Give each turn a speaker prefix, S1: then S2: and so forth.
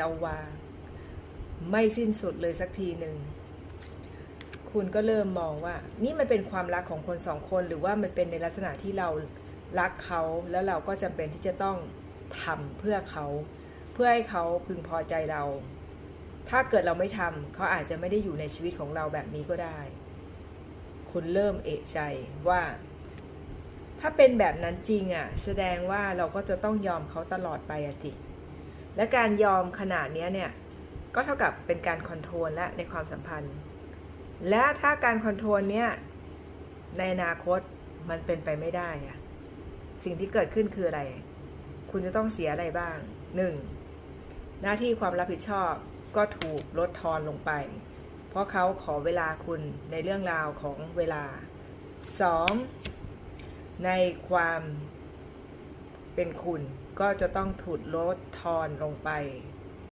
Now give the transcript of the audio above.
S1: เอาวาง ไม่สิ้นสุดเลยสักทีหนึ่งคุณก็เริ่มมองว่า นี่มันเป็นความรักของคนสองคน หรือว่ามันเป็นในลักษณะที่เรารักเขาแล้วเราก็จำเป็นที่จะต้องทำเพื่อเขา เพื่อให้เขาพึงพอใจเรา ถ้าเกิดเราไม่ทำเขาอาจจะไม่ได้อยู่ในชีวิตของเราแบบนี้ก็ได้ คุณเริ่มเอะใจว่า ถ้าเป็นแบบนั้นจริงอะ แสดงว่าเราก็จะต้องยอมเขาตลอดไปอะจิ และการยอมขนาดนี้เนี่ย ก็เท่ากับเป็นการคอนโทรลและในความสัมพันธ์ และถ้าการคอนโทรลเนี้ยในอนาคตมันเป็นไปไม่ได้อะสิ่งที่เกิดขึ้นคืออะไร คุณจะต้องเสียอะไรบ้างหนึ่งหน้าที่ความรับผิดชอบก็ถูกลดทอนลงไป เพราะเขาขอเวลาคุณในเรื่องราวของเวลาสองในความ เป็นคุณก็จะต้องถูกลดทอนลงไป